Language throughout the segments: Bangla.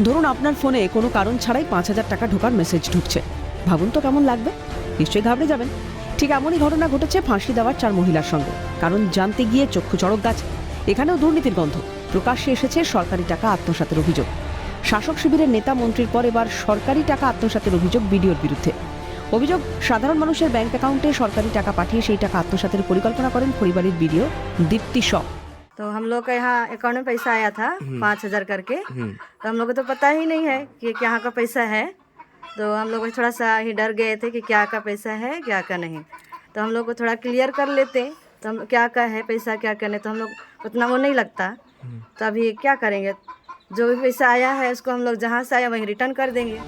ধরুন আপনার ফোনে কোনো কারণ ছাড়াই পাঁচ হাজার টাকা ঢোকার মেসেজ ঢুকছে। ভাবুন তো কেমন লাগবে? নিশ্চয়ই ঘাবড়ে যাবেন। ঠিক এমনই ঘটনা ঘটেছে ফাঁসি দেওয়ার চার মহিলার সঙ্গে। কারণ জানতে গিয়ে চক্ষু চড়ক গাছ। এখানেও দুর্নীতির গন্ধ। প্রকাশ্যে এসেছে সরকারি টাকা আত্মসাতের অভিযোগ। শাসক শিবিরের নেতা মন্ত্রীর পর এবার সরকারি টাকা আত্মসাতের অভিযোগ বিডিওর বিরুদ্ধে। অভিযোগ, সাধারণ মানুষের ব্যাংক অ্যাকাউন্টে সরকারি টাকা পাঠিয়ে সেই টাকা আত্মসাতের পরিকল্পনা করেন পরিবারের বিডিও দীপ্তি শ। तो हम लोग का यहाँ अकाउंट में पैसा आया था पाँच हज़ार करके। हम्म, तो हम लोग को तो पता ही नहीं है कि यहाँ का पैसा है। तो हम लोग थोड़ा सा ही डर गए थे कि क्या का पैसा है क्या का नहीं। तो हम लोग को थोड़ा क्लियर कर लेते तो हम क्या का है पैसा क्या का नहीं। तो हम लोग उतना वो नहीं लगता। तो अभी क्या करेंगे? जो भी पैसा आया है उसको हम लोग जहाँ से आया वहीं रिटर्न कर देंगे।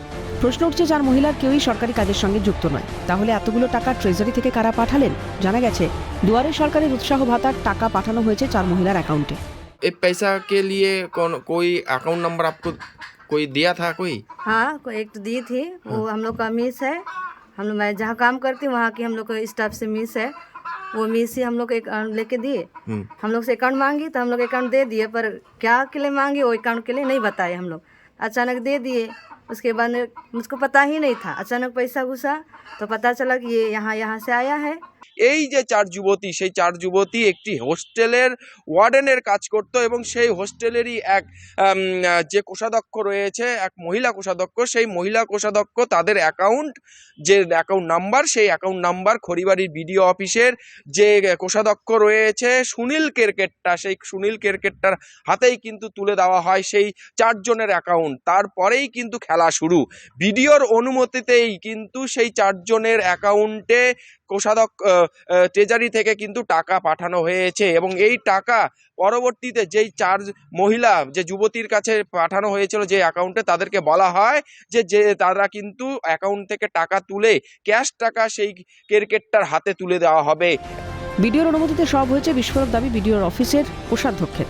প্রশ্ন উঠছে চার মহিলার কেউই সরকারি কাজের সঙ্গে যুক্ত নয় তাহলে এতগুলো টাকা ট্রেজারি থেকে কারা পাঠালেন জানা গেছে দুয়ারে সরকারের উৎসাহ ভাতার টাকা পাঠানো হয়েছে চার মহিলার অ্যাকাউন্টে ये पैसा के लिए कौन कोई अकाउंट नंबर आपको कोई दिया था कोई हाँ कोई एक तो दी थी वो हम लोग का मिस है हम लोग मैं जहाँ काम करती हूँ वहाँ की हम लोग को स्टाफ से मिस है वो मिस ही हम लोग को अकाउंट लेके दिए हम्म, हम लोग से अकाउंट मांगी तो हम लोग अकाउंट दे दिए पर क्या के लिए मांगे वो अकाउंट के लिए नहीं बताए हम लोग अचानक दे दिए उसके बाद मुझको पता ही नहीं था। अचानक पैसा घुसा तो पता चला कि ये यहाँ यहाँ से आया है। এই যে চার যুবতী, সেই চার যুবতী একটি হোস্টেলের ওয়ার্ডেনের কাজ করত এবং সেই হোস্টেলেরই এক যে কোষাধ্যক্ষ রয়েছে, এক মহিলা কোষাধ্যক্ষ, সেই মহিলা কোষাধ্যক্ষ তাদের অ্যাকাউন্ট, যে অ্যাকাউন্ট নাম্বার, সেই অ্যাকাউন্ট নাম্বার খড়িবাড়ির বিডিও অফিসের যে কোষাধ্যক্ষ রয়েছে, সুনীল কেরকেটটা, সেই সুনীল কেরকেটটার হাতেই কিন্তু তুলে দেওয়া হয় সেই চারজনের অ্যাকাউন্ট। তারপরেই কিন্তু খেলা শুরু। বিডিওর অনুমতিতেই কিন্তু সেই চারজনের অ্যাকাউন্টে কোষাধ্যক্ষ ট্রেজারি থেকে কিন্তু টাকা পাঠানো হয়েছে এবং এই টাকা পরবর্তীতে যেই চার্জ মহিলা যে যুবতীর কাছে পাঠানো হয়েছিল যে অ্যাকাউন্টে তাদেরকে বলা হয় যে যে তারা কিন্তু অ্যাকাউন্ট থেকে টাকা তুলে ক্যাশ টাকা সেই ক্রিকেটটার হাতে তুলে দেওয়া হবে। বিডিওর অনুমতিতে সব হয়েছে বিস্ফোরক দাবি বিডিওর অফিসের কোষাধ্যক্ষের।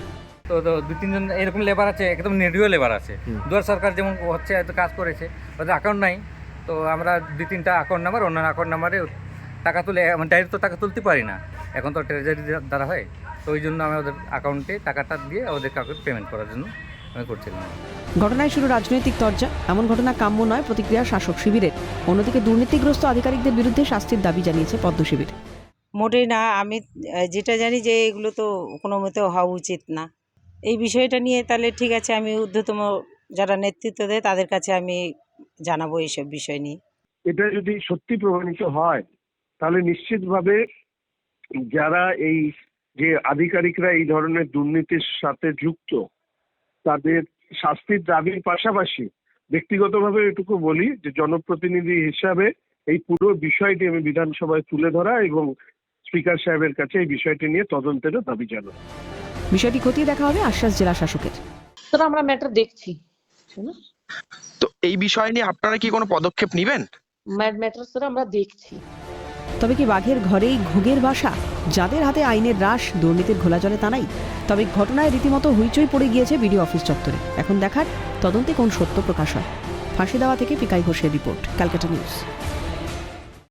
তো তো দু তিনজন এরকম লেবার আছে একদম নিরীহ লেবার আছে। দুয়ার সরকার যেমন হচ্ছে এত কাজ করেছে ওদের অ্যাকাউন্ট নাই। তো আমরা দু তিনটা অ্যাকাউন্ট নাম্বার অন্য অ্যাকাউন্ট নাম্বারে টাকা তুলে মানে ডাইরেক্ট তো টাকা তুলতে পারি না। এখন তো ট্রেজারি দ্বারা হয়। তো ওই জন্য আমি ওদের অ্যাকাউন্টে টাকাটা দিয়ে ওদের কাউকে পেমেন্ট করার জন্য আমি করছিলাম। ঘটনায় শুরু রাজনৈতিক তরজা। এমন ঘটনা কাম্য নয় প্রতিক্রিয়া শাসক শিবিরের। অন্যদিকে দুর্নীতিগ্রস্ত আধিকারিকদের বিরুদ্ধে শাস্তির দাবি জানিয়েছে পদ্ম শিবির। মোটেই না আমি যেটা জানি যে এগুলো তো কোনো মতেও হওয়া উচিত না। এই বিষয়টা নিয়ে তাহলে ঠিক আছে আমি ঊর্ধ্বতম যারা নেতৃত্ব দেয় তাদের কাছে আমি জানাব এইসব বিষয় নিয়ে। এটা যদি সত্যি প্রমাণিত হয় তাহলে নিশ্চিতভাবে যারা এই যে আধিকারিকরা এই ধরনের দুর্নীতির সাথে যুক্ত তাদের শাস্তির দাবির পাশাপাশি ব্যক্তিগতভাবে এটুকু বলি যে জনপ্রতিনিধি হিসাবে এই পুরো বিষয়টি আমি বিধানসভায় তুলে ধরা এবং স্পিকার সাহেবের কাছে এই বিষয়টি নিয়ে তদন্তেরও দাবি জানাব। বিষয়টি খতিয়ে দেখা হবে আশ্বাস জেলা শাসকের। স্যার আমরা ম্যাটার দেখছি। তো এই বিষয় নিয়ে আপনারা কি কোনো পদক্ষেপ নেবেন? ম্যাটার স্যার আমরা দেখছি। তবে কি বাঘের ঘরেই ঘুগের বাসা? যাদের হাতে আইনের রাশ, দুর্নীতির ঘোলা জলে তা নাই। তবে ঘটনায় রীতিমতো হইচই পড়ে গিয়েছে বিডিও অফিস চত্বরে। এখন দেখার তদন্তে কোন সত্য প্রকাশ হয়? ফাঁসি দেওয়া থেকে পিকাই ঘোষের রিপোর্ট, ক্যালকাটা নিউজ।